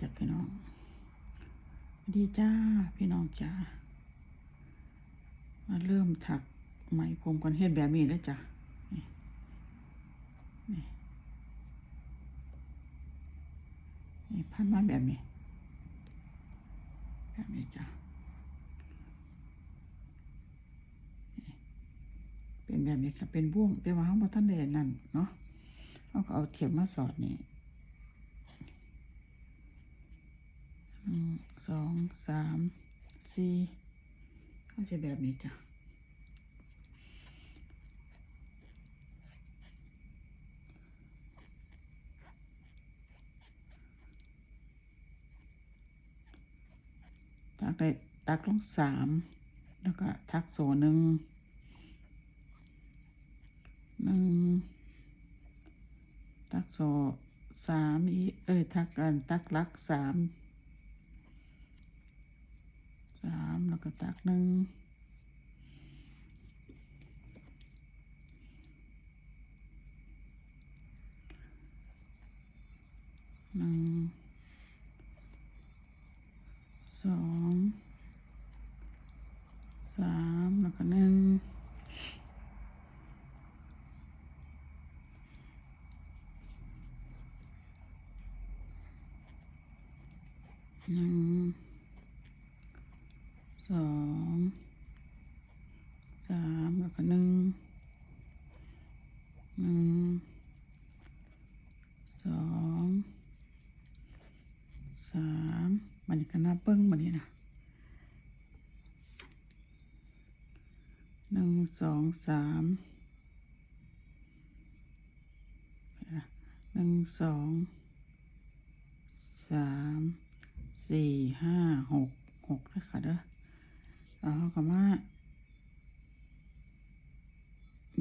จากพี่น้องดีจ้าพี่น้องจ้ามาเริ่มถักไหมผมก่อนเฮ็ดแบบนี้แล้วจ้ะนี่นี่พันมาแบบนี้ แบบนี้จ้ะเป็นแบบนี้ค่ะเป็นบ่วงแต่ว่าเขาบ่ทันได้อันนั่นเนาะเขาก็เอาเข็มมาสอดนี่ หนึ่ง สองสามสี่ก็จะแบบนี้จ้ะตักได้ตักลงสามแล้วก็ทักโซหนึ่งหนึ่งตักโซสามอีเอ้ยทักกันตักลักสาม สามแล้วก็ ตักหนึ่งหนึ่งสองสามแล้วก็หนึ่งหนึ่ง สองสามแล้วก็หนึ่งหนึ่งสองสามมันก็นับเบิ้งบันนี้นะ หนึ่งสองสามหนึ่งสองสามสี่ห้าหกหกเลยค่ะเด้อแล้วเขาก็มา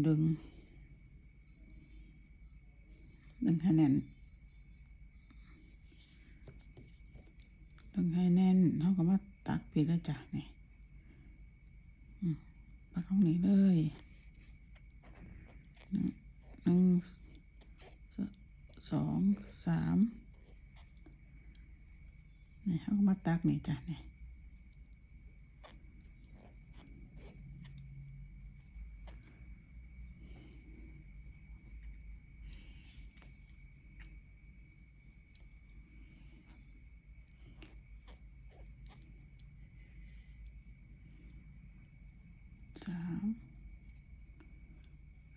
ดึง ดึงให้แน่น ดึงให้แน่นเขาก็มาตักปีแล้วจ้ะนี่ มตักตรงนี้เลยหนึ่งหนึ่งสองสามนี่เขาก็มาตักนี่จ้ะนี่ สาม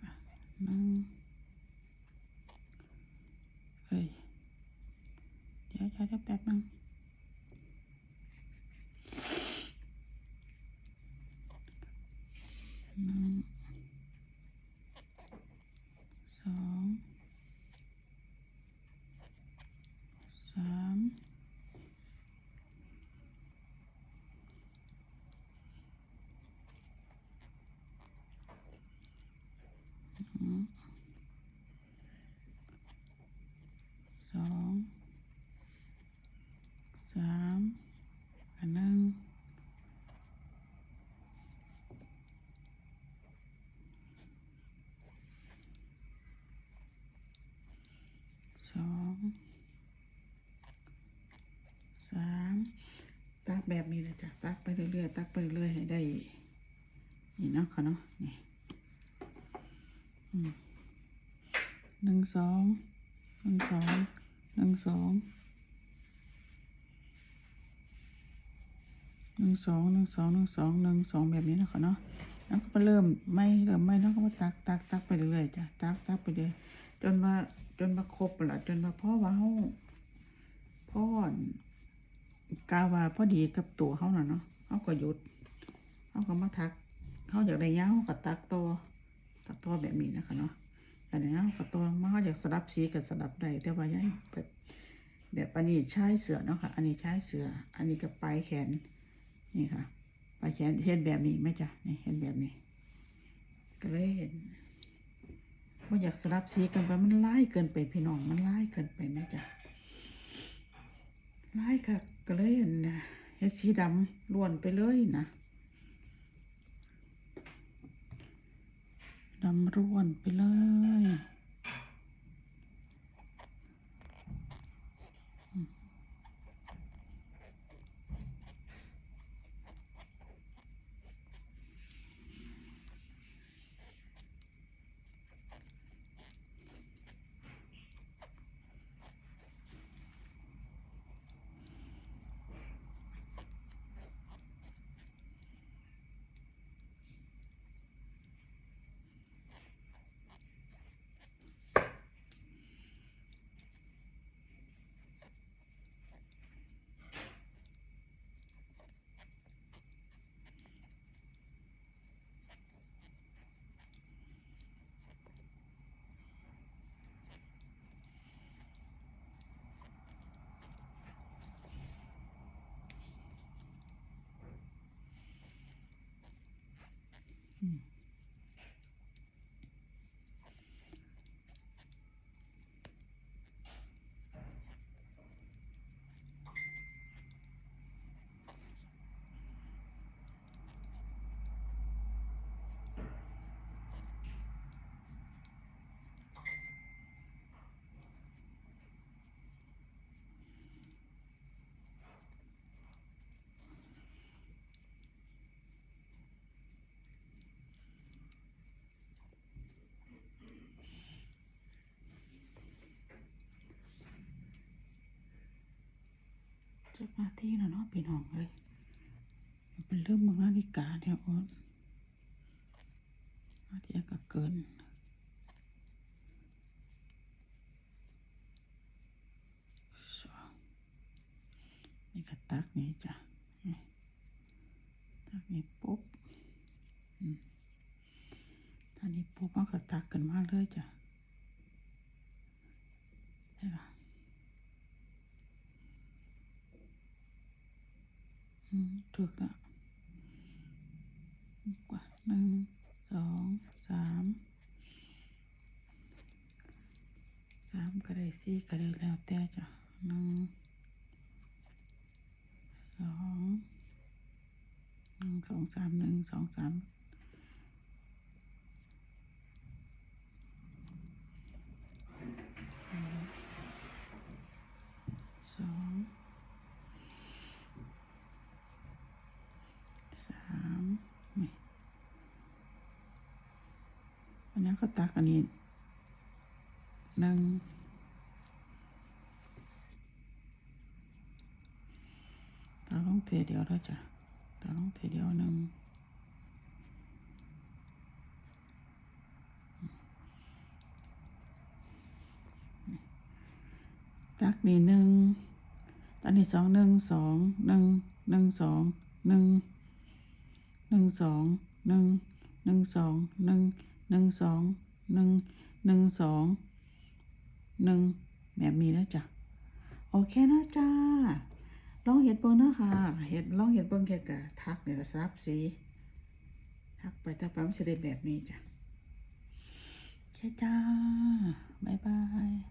อะหนึ่งเอ้ย เดี๋ยวเดี๋ยวเดี๋ยวแป๊บนึงหนึ่งสองสามอืมสองสามอันหนึ่ง สองสามตักแบบนี้เลยจ้ะตักไปเรื่อยๆตักไปเรื่อยๆให้ได้ นี่เนาะค่ะเนาะนี่หนึ่งสองหนึ่งสองหนึ่งสองหนึ่งสองหนึ่งสองหนึ่งสองหนึ่งสองแบบนี้นะคะเนาะแล้วก็มาเริ่มไม่เริ่มไม่แล้วก็มาตักตักตักไปเรื่อยๆจ้ะตักตักไปเรื่อยจนมา จนมาครบละจนมาพ่อว่าเขาพ่อกาว่าพอดีกับตัวเขาน่ะเนาะเขาก็หยุดเขาก็มาทักเขาอยากได้ยาเขาก็ตักตัวตักตัวแบบนี้นะคะเนาะแต่เนี้ยเขาก็ตัวมาเขาอยากสลับสีกับสลับได้แต่ว่าย้ายแบบแบบอันนี้ใช้เสือเนาะค่ะ อันนี้ใช้เสือ อันนี้ก็ปลายแขนนี่ค่ะปลายแขนเห็นแบบนี้ไหมจ๊ะนี่เห็นแบบนี้ก็เลยเห็น ว่าอยากสลับสีกันไปมันไล่เกินไปพี่น้องมันไล่เกินไปไหมจ๊ะไล่ค่ะก็เลยเห็นนะเฮ็ดสีดำล้วนไปเลยนะดำร่วนไปเลย Hmm. จักนาทีแล้วเนาะพี่น้องเอ้ยมันเป็นเรื่องมึงนาฬิกาเนี่ยโอ้นาทีก็เกินสองนี่ก็ตักนี่จ้ะตักนี่ปุ๊บอืมตอนนี้ปุ๊บมันก็ตักกันมากเลยจ้ะใช่ละ อืม ถูกแล้วกว่าหนึ่งสองสามสามก็ได้สี่ก็ได้แล้วแต่จ้ะหนึ่งสองหนึ่งสองสามหนึ่งสองสามสอง สามนี่อันนี้ก็ ตักอันนี้หนึ่งตาลงเทเดียวแล้วจ้ะตาลงเทเดียวหนึ่งตักนี่หนึ่งตอนนี้สองหนึ่งสองหนึ่งหนึ่งสองหนึ่งหนึ่งสองหนึ่งหนึ่งสองหนึ่งหนึ่งสอง หนึ่งหนึ่งสองหนึ่งแบบนี้นะจ๊ะโอเคนะจ้าลองเห็ดเบิ้งนะค่ะเห็ดลองเห็ดเบิ้งเห็ดกะทักเนี่ยซับสีทักไปทักไปมันจะได้แบบนี้จ้ะใช่จ้า บ๊ายบาย